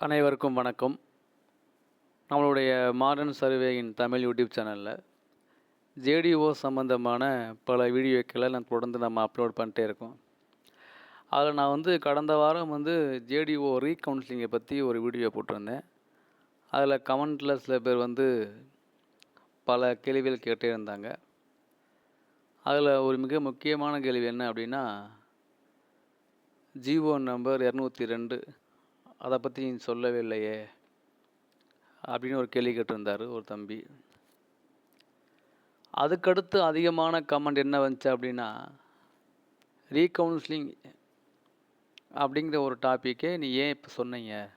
அனைவருக்கும் வணக்கம். நம்மளுடைய மாடர்ன் சர்வேயின் தமிழ் யூடியூப் சேனலில் ஜேடிஓ சம்மந்தமான பல வீடியோக்களை நான் தொடர்ந்து நம்ம அப்லோட் பண்ணிட்டே இருக்கோம். அதில் நான் வந்து கடந்த வாரம் வந்து ஜேடிஓ ரீகவுன்சிலிங்கை பற்றி ஒரு வீடியோ போட்டிருந்தேன். அதில் கமெண்ட்டில் சில பேர் வந்து பல கேள்விகள் கேட்டே இருந்தாங்க. அதில் ஒரு மிக முக்கியமான கேள்வி என்ன அப்படின்னா ஜிஓ நம்பர் இரநூத்தி ரெண்டு அதை பற்றி நீ சொல்லவே இல்லையே? அப்படின்னு ஒரு கேள்வி கேட்டிருந்தார் ஒரு தம்பி. அதுக்கடுத்து அதிகமான கமெண்ட் என்ன வந்துச்சு அப்படின்னா ரீகவுன்சிலிங் அப்படிங்கிற ஒரு டாப்பிக்கே நீ ஏன் இப்போ சொன்னீங்க?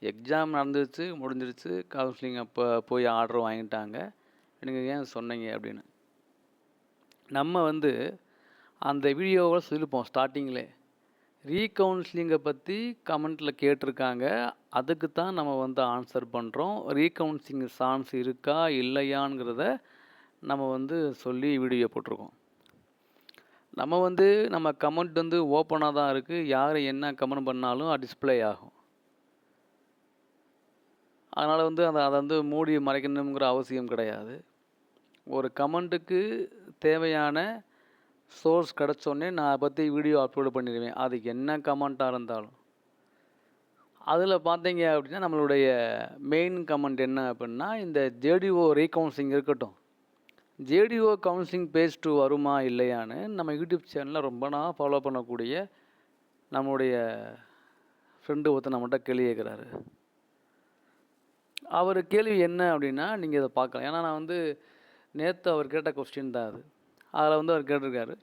எக்ஸாம் நடந்துருச்சு முடிஞ்சிருச்சு கவுன்சிலிங் அப்போ போய் ஆர்டர் வாங்கிட்டாங்க. நீங்கள் ஏன் சொன்னீங்க? அப்படின்னு. நம்ம வந்து அந்த வீடியோவை சொல்லியிருப்போம் ஸ்டார்டிங்கில் ரீகவுன்சிலிங்கை பற்றி கமெண்ட்டில் கேட்டிருக்காங்க. அதுக்கு தான் நம்ம வந்து ஆன்சர் பண்ணுறோம் ரீகவுன்சிலிங் சான்ஸ் இருக்கா இல்லையாங்கிறத நம்ம வந்து சொல்லி வீடியோ போட்டிருக்கோம். நம்ம வந்து நம்ம கமெண்ட் வந்து ஓப்பனாக தான் இருக்குது யார் என்ன கமெண்ட் பண்ணாலும் டிஸ்ப்ளே ஆகும். அதனால் வந்து அதை அதை வந்து மூடி மறைக்கணுங்கிற அவசியம் கிடையாது. ஒரு கமெண்ட்டுக்கு தேவையான சோர்ஸ் கிடச்சோடனே நான் அதை பற்றி வீடியோ அப்லோடு பண்ணிடுவேன். அதுக்கு என்ன கமெண்ட்டாக இருந்தாலும். அதில் பார்த்தீங்க அப்படின்னா நம்மளுடைய மெயின் கமெண்ட் என்ன அப்படின்னா இந்த ஜேடிஓ ரீகவுன்சிலிங் இருக்கட்டும். ஜேடிஓ கவுன்சிலிங் பேஸ் டூ வருமா இல்லையான்னு நம்ம யூடியூப் சேனலில் ரொம்ப நாள் ஃபாலோ பண்ணக்கூடிய நம்மளுடைய ஃப்ரெண்டு ஒருத்தர் நம்மகிட்ட கேள்வி கேட்குறாரு. அவர் கேள்வி என்ன அப்படின்னா நீங்கள் இதை பார்க்கலாம். ஏன்னா நான் வந்து நேற்று அவர் கேட்ட கொஸ்டின் தான் அது. அதில் வந்து அவர் கேட்டிருக்காரு.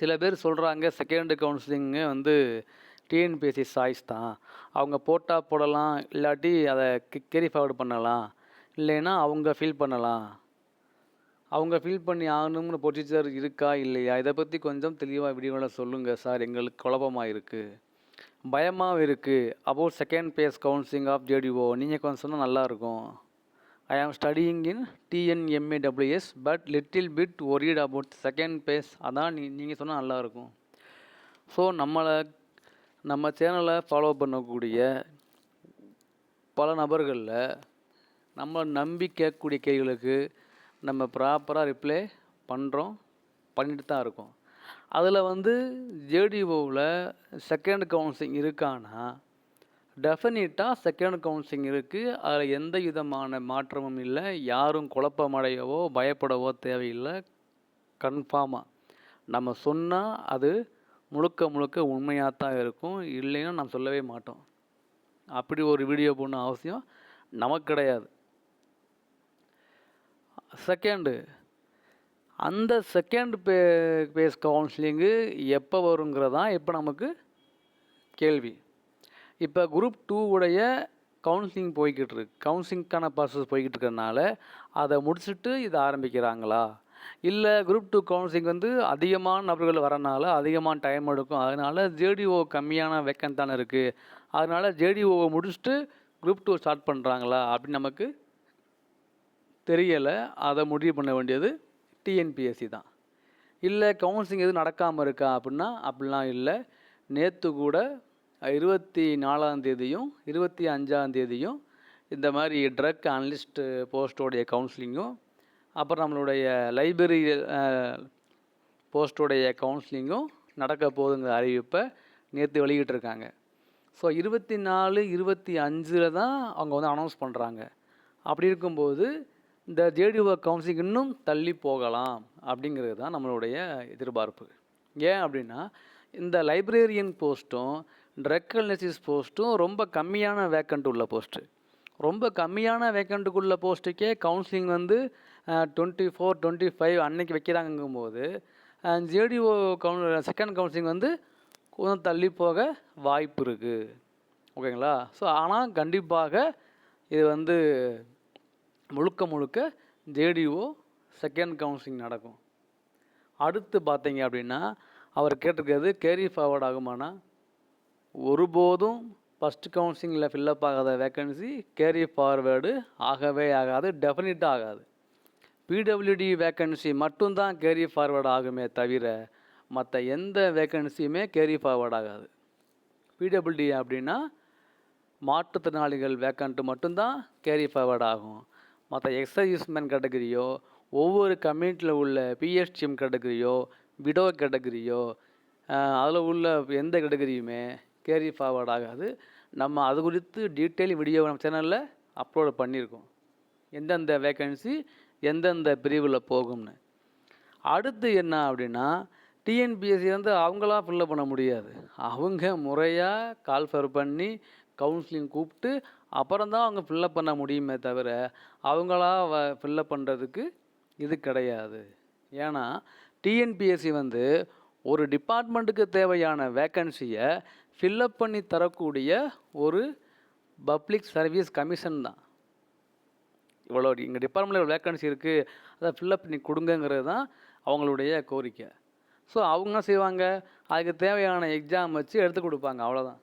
சில பேர் சொல்கிறாங்க செகண்ட் கவுன்சிலிங்கு வந்து டிஎன்பிஎஸ்சி சாய்ஸ் தான். அவங்க போட்டால் போடலாம் இல்லாட்டி அதை கேரி ஃபார்வர்டு பண்ணலாம். இல்லைன்னா அவங்க ஃபீல் பண்ணலாம். அவங்க ஃபீல் பண்ணி ஆகணும்னு ப்ரொசீஜர் இருக்கா இல்லையா? இதை பற்றி கொஞ்சம் தெளிவாக வீடியோவில் சொல்லுங்கள் சார். எங்களுக்கு குழப்பமாக இருக்குது பயமாகவும் இருக்குது about second phase counselling of JDO நீங்கள் கொஞ்சம் சொன்னால் நல்லாயிருக்கும் I am studying in TNMAWS but little bit worried about second phase அதான் நீ நீங்கள் சொன்னால் நல்லாயிருக்கும். ஸோ நம்மளை நம்ம சேனலை ஃபாலோ பண்ணக்கூடிய பல நபர்களில் நம்ம நம்பி கேட்கக்கூடிய கேள்விகளுக்கு நம்ம ப்ராப்பராக ரிப்ளை பண்ணுறோம் பண்ணிட்டு தான் இருக்கோம். அதில் வந்து ஜேடிஓவில் செகண்ட் கவுன்சிலிங் இருக்கான்னா டெஃபினட்டாக செகண்ட் கவுன்சிலிங் இருக்குது அதில் எந்த விதமான மாற்றமும் இல்லை. யாரும் குழப்பமடையவோ பயப்படவோ தேவையில்லை. கன்ஃபார்மாக நம்ம சொன்னால் அது முழுக்க முழுக்க உண்மையாக தான் இருக்கும். இல்லைன்னா நம்ம சொல்லவே மாட்டோம். அப்படி ஒரு வீடியோ போடணும் அவசியம் நமக்கு கிடையாது. செகண்டு அந்த செகண்ட் பே பேஸ் கவுன்சிலிங்கு எப்போ வருங்கிறதான் இப்போ நமக்கு கேள்வி. இப்போ குரூப் டூ உடைய கவுன்சிலிங் போய்கிட்டு இருக்கு கவுன்சிலிங்க்கான ப்ராசஸ் போய்கிட்டு இருக்கிறனால அதை முடிச்சுட்டு இதை ஆரம்பிக்கிறாங்களா? இல்லை குரூப் டூ கவுன்சிலிங் வந்து அதிகமான நபர்கள் வரனால அதிகமான டைம் எடுக்கும். அதனால் ஜேடிஓ கம்மியான வெக்கன் தானே இருக்குது அதனால் ஜேடிஓவை முடிச்சுட்டு குரூப் டூ ஸ்டார்ட் பண்ணுறாங்களா அப்படின்னு நமக்கு தெரியலை. அதை முடிவு பண்ண வேண்டியது டிஎன்பிஎஸ்சி தான். இல்லை கவுன்சிலிங் எதுவும் நடக்காமல் இருக்கா அப்படின்னா அப்படிலாம் இல்லை. நேற்று கூட இருபத்தி நாலாம் தேதியும் இருபத்தி அஞ்சாம் தேதியும் இந்த மாதிரி ட்ரக் அனலிஸ்ட் போஸ்ட்டோடைய கவுன்சிலிங்கும் அப்புறம் நம்மளுடைய லைப்ரரி போஸ்ட்டோடைய கவுன்சிலிங்கும் நடக்க போகுதுங்கிற அறிவிப்பை நேற்று வெளியிட்டிருக்காங்க. ஸோ இருபத்தி நாலு இருபத்தி அஞ்சில் தான் அவங்க வந்து அனௌன்ஸ் பண்ணுறாங்க அப்படி இருக்கும்போது இந்த ஜேடிஓ கவுன்சிலிங் இன்னும் தள்ளி போகலாம் அப்படிங்கிறது தான் நம்மளுடைய எதிர்பார்ப்பு. ஏன் அப்படின்னா இந்த லைப்ரரியன் போஸ்ட்டும் ட்ரக் போஸ்ட்டும் ரொம்ப கம்மியான வேக்கண்ட் உள்ள போஸ்ட்டு ரொம்ப கம்மியான வேக்கண்ட்டுக்குள்ள போஸ்ட்டுக்கே கவுன்சிலிங் வந்து டுவெண்ட்டி ஃபோர் டுவெண்ட்டி ஃபைவ் அன்னைக்கு வைக்கிறாங்கும்போது ஜேடிஓ கவுன் செகண்ட் கவுன்சிலிங் வந்து கொஞ்சம் தள்ளி போக வாய்ப்பு இருக்குது ஓகேங்களா ஸோ ஆனால் கண்டிப்பாக இது வந்து முழுக்க முழுக்க ஜேடிஓ செகண்ட் கவுன்சிலிங் நடக்கும். அடுத்து பார்த்தீங்க அப்படின்னா அவர் கேட்டிருக்கிறது கேரி ஃபார்வர்ட் ஆகுமானா? ஒருபோதும் ஃபஸ்ட் கவுன்சிலிங்கில் ஃபில்லப் ஆகாத வேக்கன்சி கேரி ஃபார்வேர்டு ஆகவே ஆகாது டெஃபினட்டாக ஆகாது. பிடபிள்யூடி வேக்கன்சி மட்டும்தான் கேரி ஃபார்வேர்டு ஆகுமே தவிர மற்ற எந்த வேக்கன்சியுமே கேரி ஃபார்வேர்ட் ஆகாது. பிடபிள்யூடி அப்படின்னா மாற்றுத்திறனாளிகள் வேக்கண்ட்டு மட்டும்தான் கேரி ஃபார்வேர்ட் ஆகும். மற்ற எக்ஸர்வீஸ்மேன் கேட்டகரியோ ஒவ்வொரு கம்யூனிட்டியில் உள்ள பிஎஸ்டிஎம் கேட்டகரியோ விடோ கேட்டகரியோ அதில் உள்ள எந்த கேட்டகரியுமே கேரி ஃபார்வர்ட் ஆகாது. நம்ம அது குறித்து டீட்டெயில் வீடியோ நம்ம சேனலில் அப்லோடு பண்ணியிருக்கோம். எந்தெந்த வேக்கன்சி எந்தெந்த பிரிவில் போகும்னு. அடுத்து என்ன அப்படின்னா டிஎன்பிஎஸ்சி வந்து அவங்களா ஃபில்லப் பண்ண முடியாது. அவங்க முறையாக கால்ஃபர் பண்ணி கவுன்சிலிங் கூப்பிட்டு அப்புறம் தான் அவங்க ஃபில்லப் பண்ண முடியுமே தவிர அவங்களா வ ஃபில்லப் பண்ணுறதுக்கு இது கிடையாது. ஏன்னா டிஎன்பிஎஸ்சி வந்து ஒரு டிபார்ட்மெண்ட்டுக்கு தேவையான வேக்கன்சியை ஃபில்லப் பண்ணி தரக்கூடிய ஒரு பப்ளிக் சர்வீஸ் கமிஷன் தான். இவ்வளோ எங்கள் டிபார்ட்மெண்ட்டில் வேக்கன்சி இருக்குது அதை ஃபில்லப் பண்ணி கொடுங்கங்கிறது தான் அவங்களுடைய கோரிக்கை. ஸோ அவங்க என்ன செய்வாங்க? அதுக்கு தேவையான எக்ஸாம் வச்சு எடுத்து கொடுப்பாங்க. அவ்வளோதான்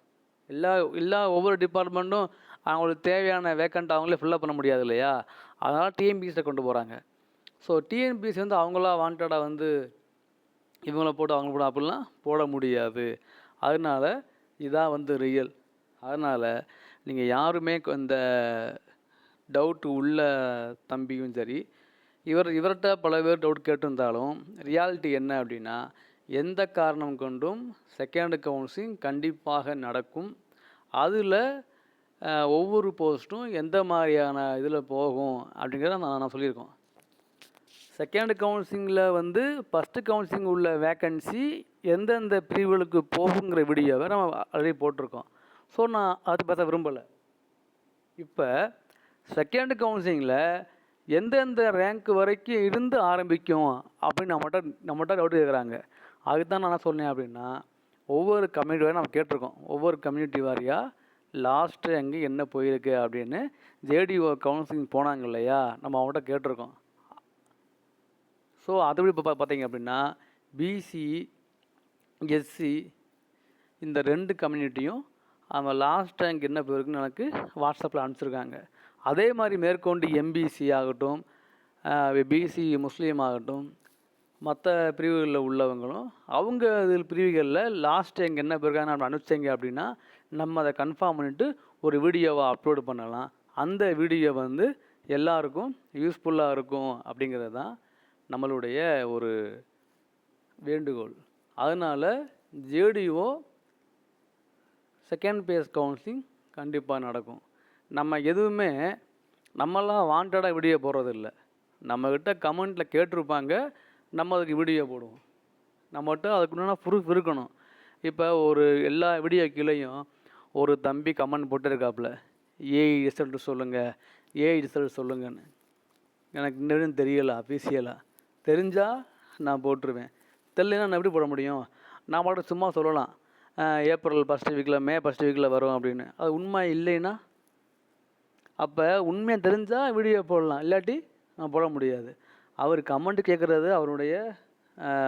எல்லா எல்லா ஒவ்வொரு டிபார்ட்மெண்ட்டும் அவங்களுக்கு தேவையான வேக்கண்ட் அவங்களே ஃபில்லப் பண்ண முடியாது இல்லையா? அதனால் டிஎன்பிஎஸ்சியில் கொண்டு போகிறாங்க ஸோ டிஎன்பிஎஸ்சி வந்து அவங்களா வாண்டடாக வந்து இவங்கள போட்டு அவங்கள போட அப்படிலாம் போட முடியாது. அதனால இதான் வந்து ரியல் அதனால் நீங்கள் யாருமே இந்த டவுட்டு உள்ள தம்பியும் சரி இவர் இவர்கிட்ட பல பேர் டவுட் கேட்டிருந்தாலும் ரியாலிட்டி என்ன அப்படின்னா எந்த காரணம் கொண்டும் செகண்ட் கவுன்சிலிங் கண்டிப்பாக நடக்கும். அதில் ஒவ்வொரு போஸ்ட்டும் எந்த மாதிரியான இதில் போகும் அப்படிங்கிறத நான் நான் சொல்லியிருக்கோம். செகண்ட் கவுன்சிலிங்கில் வந்து ஃபஸ்ட்டு கவுன்சிலிங் உள்ள வேக்கன்சி எந்தெந்த பிரிவுகளுக்கு போகுங்கிற வீடியோவை நம்ம ஆல்ரெடி போட்டிருக்கோம். ஸோ நான் அது பேச விரும்பலை. இப்போ செகண்ட் கவுன்சிலிங்கில் எந்தெந்த ரேங்க் வரைக்கும் இருந்து ஆரம்பிக்கும் அப்படின்னு நம்மகிட்ட நம்மகிட்ட டவுட் கேட்குறாங்க அதுக்கு தான் நான் என்ன சொன்னேன் அப்படின்னா ஒவ்வொரு கம்யூனிட்டி வாரியாக நம்ம கேட்டிருக்கோம். ஒவ்வொரு கம்யூனிட்டி வாரியாக லாஸ்ட்டு எங்கே என்ன போயிருக்கு அப்படின்னு ஜேடிஓ கவுன்சிலிங் போனாங்க இல்லையா? நம்ம அவங்கள்ட்ட கேட்டிருக்கோம். ஸோ அதுபடி இப்போ பார்த்தீங்க அப்படின்னா பிசி எஸ்சி இந்த ரெண்டு கம்யூனிட்டியும் அவன் லாஸ்ட் ரேங்க் என்ன போயிருக்குன்னு எனக்கு வாட்ஸ்அப்பில் அனுப்பிச்சிருக்காங்க. அதே மாதிரி மேற்கொண்டு எம்பிசி ஆகட்டும் பிசி முஸ்லீம் ஆகட்டும் மற்ற பிரிவுகளில் உள்ளவங்களும் அவங்க இதில் பிரிவுகளில் லாஸ்ட் எங்கே என்ன பிறகு நம்ம அனுப்பிச்சிங்க அப்படின்னா நம்ம அதை கன்ஃபார்ம் பண்ணிவிட்டு ஒரு வீடியோவை அப்லோடு பண்ணலாம். அந்த வீடியோ வந்து எல்லாருக்கும் யூஸ்ஃபுல்லாக இருக்கும் அப்படிங்கிறது தான் நம்மளுடைய ஒரு வேண்டுகோள். அதனால் ஜேடிஓ செகண்ட் பேஸ் கவுன்சிலிங் கண்டிப்பாக நடக்கும். நம்ம எதுவுமே நம்மலாம் வாண்டடாக வீடியோ போடுறதில்ல நம்மக்கிட்ட கமெண்ட்டில் கேட்டிருப்பாங்க நம்ம அதுக்கு வீடியோ போடுவோம். நம்மகிட்ட அதுக்குன்னா ப்ரூஃப் இருக்கணும். இப்போ ஒரு எல்லா வீடியோ கீழேயும் ஒரு தம்பி கமெண்ட் போட்டிருக்காப்புல ஏஐ ரிசல்ட் சொல்லுங்கள் ஏஐ ரிசல்ட் சொல்லுங்கன்னு. எனக்கு இன்னும் தெரியலை அஃபீஷியலாக தெரிஞ்சால் நான் போட்டுருவேன். தெரிலனா நான் எப்படி போட முடியும்? நான் மட்டும் சும்மா சொல்லலாம். ஏப்ரல் ஃபஸ்ட் வீக்கில் மே ஃபஸ்ட் வீக்கில் வரும் அப்படின்னு. அது உண்மை இல்லைன்னா அப்போ உண்மையாக தெரிஞ்சால் வீடியோ போடலாம். இல்லாட்டி நான் போட முடியாது. அவர் கமெண்ட் கேட்குறது அவருடைய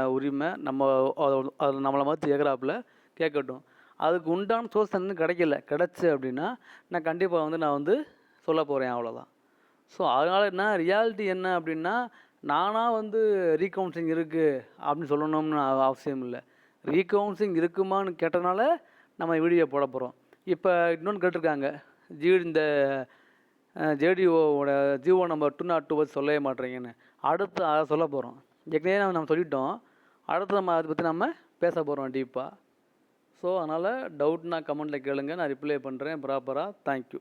உரிமை. நம்ம அது- நம்மளை மாதிரி கேட்குறாப்புல கேட்கட்டும். அதுக்கு உண்டான சோர்ஸ் இன்னும் கிடைக்கல. கிடச்சி அப்படின்னா நான் கண்டிப்பாக வந்து நான் வந்து சொல்ல போகிறேன் அவ்வளோதான் ஸோ அதனால் என்ன ரியாலிட்டி என்ன அப்படின்னா நானாக வந்து ரீகவுன்சிலிங் இருக்குது அப்படின்னு சொல்லணும்னு அவசியம் இல்லை. ரீகவுன்சிலிங் இருக்குமான்னு கேட்டனால நம்ம வீடியோ போட போகிறோம் இப்போ இன்னொன்று கேட்டிருக்காங்க. ஜி இந்த ஜேடிஓவோட GO number two not two பற்றி சொல்லவே மாட்டேறீங்கன்னு. அடுத்து அதை சொல்ல போகிறோம் ஏற்கனவே நம்ம நம்ம சொல்லிட்டோம். அடுத்து நம்ம அதை பற்றி நம்ம பேச போகிறோம் டீப்பாக ஸோ அதனால் டவுட்னா கமெண்ட்டில் கேளுங்க. நான் ரிப்ளை பண்ணுறேன் ப்ராப்பராக தேங்க்யூ